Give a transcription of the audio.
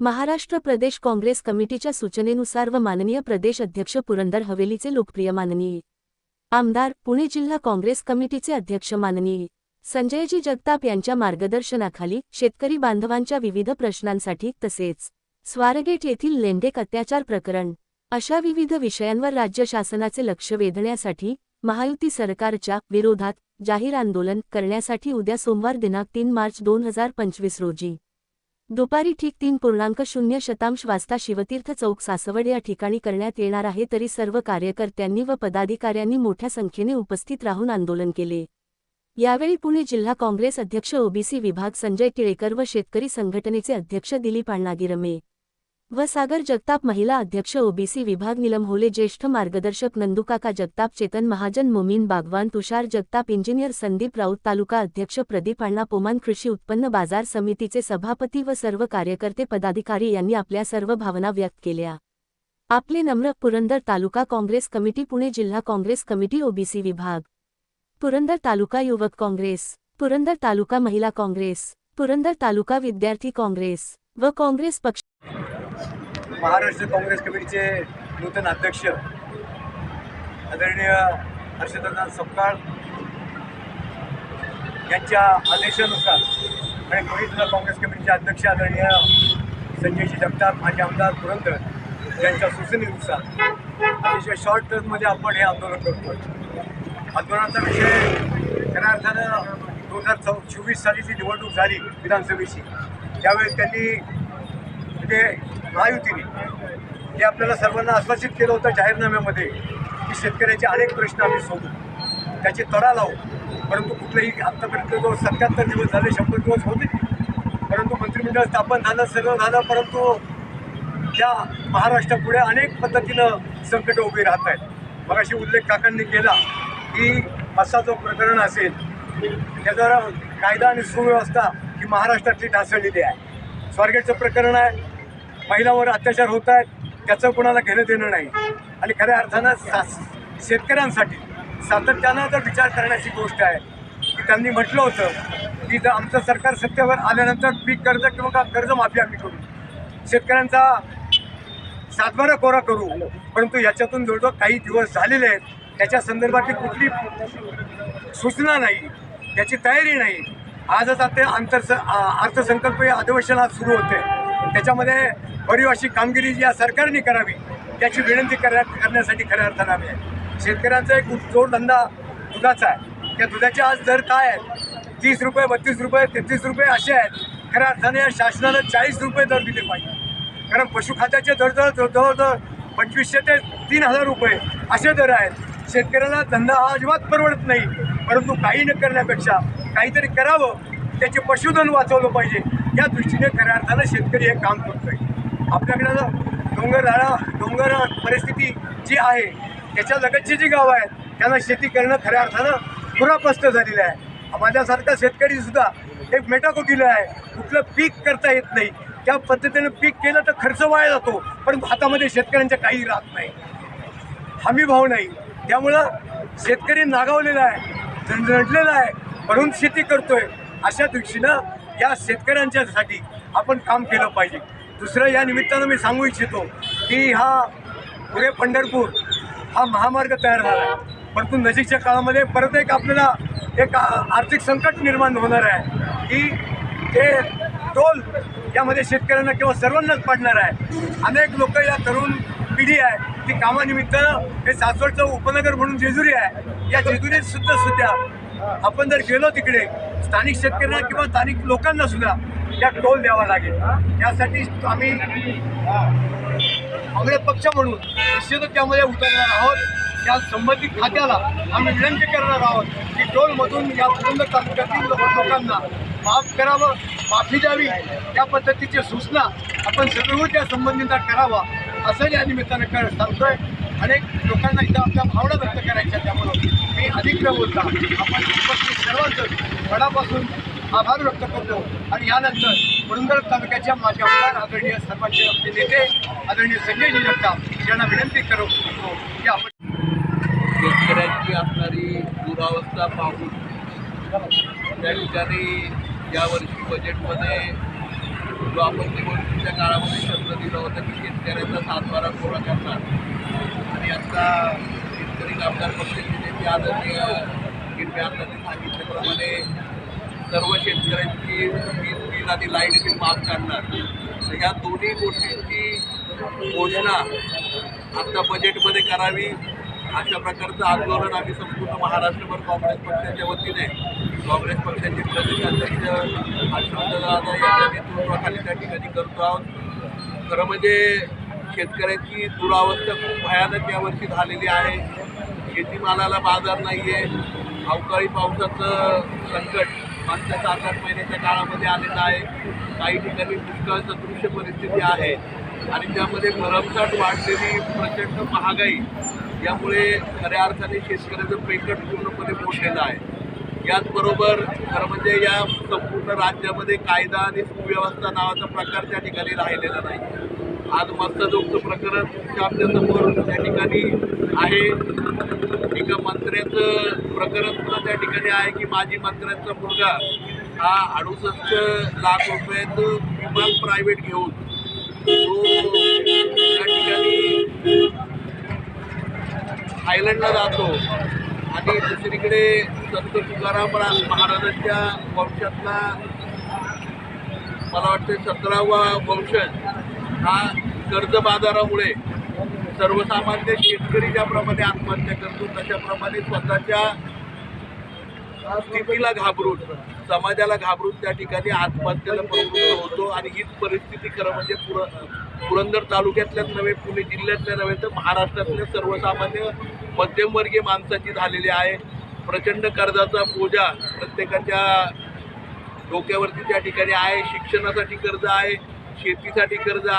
महाराष्ट्र प्रदेश काँग्रेस कमिटीच्या सूचनेनुसार व माननीय प्रदेश अध्यक्ष पुरंदर हवेलीचे लोकप्रिय माननीय आमदार पुणे जिल्हा काँग्रेस कमिटीचे अध्यक्ष माननीय संजयजी जगताप यांच्या मार्गदर्शनाखाली शेतकरी बांधवांच्या विविध प्रश्नांसाठी तसेच स्वारगेट येथील लेंडेक अत्याचार प्रकरण अशा विविध विषयांवर राज्य शासनाचे लक्ष वेधण्यासाठी महायुती सरकारच्या विरोधात जाहीर आंदोलन करण्यासाठी उद्या सोमवार दिनांक तीन मार्च दोन हजार पंचवीस रोजी दुपारी ठीक तीन पूर्णांक शून्य शतांश वाजता शिवतीर्थ चौक सासवड या ठिकाणी करण्यात येणार आहे तरी सर्व कार्यकर्त्यांनी व पदाधिकाऱ्यांनी मोठ्या संख्येने उपस्थित राहून आंदोलन केले. यावेळी पुणे जिल्हा काँग्रेस अध्यक्ष ओबीसी विभाग संजय टिळेकर व शेतकरी संघटनेचे अध्यक्ष दिलीप अण्णागिरमे व सागर जगताप महिला अध्यक्ष ओबीसी विभाग निलम होले ज्येष्ठ मार्गदर्शक नंदुकाका जगताप चेतन महाजन मोमीन बागवान तुषार जगताप इंजिनियर संदीप राऊत तालुका अध्यक्ष प्रदीप अण्णा पोमान कृषी उत्पन्न बाजार समितीचे सभापती व सर्व कार्यकर्ते पदाधिकारी यांनी आपल्या सर्व भावना व्यक्त केल्या. आपले नम्र पुरंदर तालुका काँग्रेस कमिटी पुणे जिल्हा काँग्रेस कमिटी ओबीसी विभाग. पुरंदर तालुका युवक काँग्रेस पुरंदर तालुका महिला काँग्रेस पुरंदर तालुका विद्यार्थी काँग्रेस व काँग्रेस पक्ष महाराष्ट्र काँग्रेस कमिटीचे नूतन अध्यक्ष आदरणीय हर्षवर्धन सपकाळ यांच्या आदेशानुसार आणि पुणे काँग्रेस कमिटीचे अध्यक्ष आदरणीय संजयजी जगताप आणि आमदार पुरंदर यांच्या सूचनेनुसार अतिशय शॉर्ट टर्ममध्ये आपण हे आंदोलन करतो आंदोलनाचा विषय खऱ्या अर्थानं दोन हजार चौ चोवीस साली जी निवडणूक झाली विधानसभेची. त्यावेळेस त्यांनी ते महायुतीने हे आपल्याला सर्वांना आश्वासित केलं होतं जाहीरनाम्यामध्ये की शेतकऱ्याचे अनेक प्रश्न आम्ही सोडू. त्याची तडा लावू. परंतु कुठलंही आत्तापर्यंत जो सत्याहत्तर दिवस झाले शंभर दिवस होते परंतु मंत्रिमंडळ स्थापन झालं सगळं झालं परंतु त्या महाराष्ट्रापुढे अनेक पद्धतीनं संकटं उभी राहत आहेत. मगाशी उल्लेख काकांनी केला की असा जो प्रकरण असेल त्याचा कायदा आणि सुव्यवस्था ही महाराष्ट्रातली ढासळलेली आहे. स्वारगेटचं प्रकरण आहे. महिलांवर अत्याचार होत आहेत त्याचं कोणाला घेणं देणं नाही. आणि खऱ्या अर्थानं सा शेतकऱ्यांसाठी सातत्यानं जर विचार करण्याची गोष्ट आहे की त्यांनी म्हटलं होतं की जर आमचं सरकार सत्तेवर आल्यानंतर पीक कर्ज किंवा का कर्जमाफी आम्ही करू. शेतकऱ्यांचा सातबारा कोरा करू. परंतु याच्यातून जवळजवळ काही दिवस झालेले आहेत. त्याच्या संदर्भातली कुठली सूचना नाही. त्याची तयारी नाही. आजच आता अंतर अर्थसंकल्पीय अधिवेशन आज सुरू होते. त्याच्यामध्ये भरीव अशी कामगिरी जी या सरकारने करावी याची विनंती करा करण्यासाठी खऱ्या अर्थानं आम्ही आहे. शेतकऱ्यांचा एक जोडधंदा दुधाचा आहे त्या दुधाचे आज दर काय आहेत? तीस रुपये बत्तीस रुपये तेहतीस रुपये असे आहेत. खऱ्या अर्थाने या शासनानं चाळीस रुपये दर दिले पाहिजे. कारण पशुखात्याचे दर जवळ जवळजवळ पंचवीसशे ते तीन हजार रुपये असे दर आहेत शेतकऱ्याला धंदा हा अजिबात परवडत नाही. परंतु काही न करण्यापेक्षा काहीतरी करावं त्याचे पशुधन वाचवलं पाहिजे. या दृष्टीने खऱ्या अर्थानं शेतकरी हे काम करतोय. आपल्याकडं डोंगर राळा डोंगर परिस्थिती जी आहे त्याच्या लगतची जी गावं आहेत त्यांना शेती करणं खऱ्या अर्थानं पुरापस्त झालेलं आहे. माझ्यासारखा शेतकरी सुद्धा एक मेटाकोटीला आहे. कुठलं पीक करता येत नाही. त्या पद्धतीनं पीक केलं तर खर्च वाया जातो परंतु हातामध्ये शेतकऱ्यांच्या काही राहत नाही. हमी भाव नाही. त्यामुळं शेतकरी नागावलेला आहे झंझटलेला आहे. म्हणून शेती करतोय. अशा दृष्टीनं या शेतकऱ्यांच्यासाठी आपण काम केलं पाहिजे. दुसरं या निमित्तानं मी सांगू इच्छितो की हा पुढे पंढरपूर हा महामार्ग तयार झाला आहे. परंतु नजीकच्या काळामध्ये परत एक आपल्याला एक आर्थिक संकट निर्माण होणार आहे की ते टोल यामध्ये शेतकऱ्यांना किंवा सर्वांनाच पडणार आहे. अनेक लोक या तरुण पिढी आहे ती कामानिमित्त हे सासवडचं उपनगर म्हणून जेजुरी आहे या जेजुरीत सुद्धा सुद्धा आपण जर गेलो तिकडे स्थानिक शेतकऱ्यांना किंवा स्थानिक लोकांना सुद्धा त्या टोल द्यावा लागेल. यासाठी आम्ही काँग्रेस पक्ष म्हणून निश्चितच त्यामध्ये उतरणार आहोत. या संबंधित खात्याला आम्ही विनंती करणार आहोत की टोलमधून या पूर्ण तालुक्यातील लोकांना माफ करावं माफी द्यावी. त्या पद्धतीची सूचना आपण सगळं त्या संबंधिता करावा असं या निमित्तानं कर सांगतोय. अनेक लोकांना इथं आपल्या भावना व्यक्त करायच्या त्यामुळं मी अधिक न बोलता आपण उपस्थित सर्वांचं मनापासून आभार व्यक्त करतो. आणि यानंतर पुरंदर तालुक्याच्या माझे आमदार आदरणीय सर्वांचे आपले नेते आदरणीय संजय जगताप यांना विनंती करू शकतो की आपण शेतकऱ्यांची असणारी दुरावस्था पाहून त्या ठिकाणी यावर्षी बजेटमध्ये जो आपण निवडणुकीच्या काळामध्ये शब्द दिला होता की शेतकऱ्यांचा सातबारा पूर्ण करणार यांचा आता शेतकरी कामगार पक्षाचे नेते आदरणीय गिरबे अण्णांनी सांगितल्याप्रमाणे सर्व शेतकऱ्यांची वीज बिल आणि लाइट बिल माफ करणार. तर ह्या दोन्ही गोष्टींची घोषणा आता बजेटमध्ये करावी अशा प्रकारचं आंदोलन आम्ही संपूर्ण महाराष्ट्रभर काँग्रेस पक्षाच्या वतीने काँग्रेस पक्षाचे प्रदेशाध्यक्ष हर्षवर्धनदादा यांच्या नेतृत्वाखाली त्या ठिकाणी करतो आहोत. खरं म्हणजे शेतकऱ्यांची दुरावस्था खूप भयानक यावर्षी झालेली आहे. शेतीमालाला बाजार नाही आहे अवकाळी पावसाचं संकट मागच्या सात आठ महिन्याच्या काळामध्ये आलेलं आहे. काही ठिकाणी दुष्काळ सदृश्य परिस्थिती आहे आणि त्यामध्ये भरमसाठ वाढलेली प्रचंड महागाई यामुळे खऱ्या अर्थाने शेतकऱ्याचं पेकट पूर्णपणे मोडलेलं आहे. याचबरोबर खरं म्हणजे या संपूर्ण राज्यामध्ये कायदा आणि सुव्यवस्था नावाचा प्रकार त्या ठिकाणी राहिलेला नाही. आज मस्तजोगचं प्रकरण तुमच्या आपल्यासमोर त्या ठिकाणी आहे. एका मंत्र्याचं प्रकरण सुद्धा त्या ठिकाणी आहे की माजी मंत्र्यांचा मुलगा हा अडुसष्ट लाख रुपयाचं विमान प्रायव्हेट घेऊन तो त्या ठिकाणी थायलंडला जातो आणि दुसरीकडे संत तुकाराम महाराजांच्या वंशातला मला वाटतं सतरावा वंशज. हा कर्ज बाजारामुळे सर्वसामान्य शेतकरी ज्याप्रमाणे आत्महत्या करतो तशाप्रमाणे स्वतःच्या स्थितीला घाबरून समाजाला घाबरून त्या ठिकाणी आत्महत्येला प्रवृत्त होतो. आणि हीच परिस्थिती खरं म्हणजे पुर पुरंदर तालुक्यातल्याच नव्हे पुणे जिल्ह्यातल्या नव्हे तर महाराष्ट्रातल्या सर्वसामान्य मध्यमवर्गीय माणसाची झालेली आहे. प्रचंड कर्जाचा बोजा प्रत्येकाच्या डोक्यावरती त्या ठिकाणी आहे. शिक्षणासाठी कर्ज आहे शेतीसाठी कर्ज आहे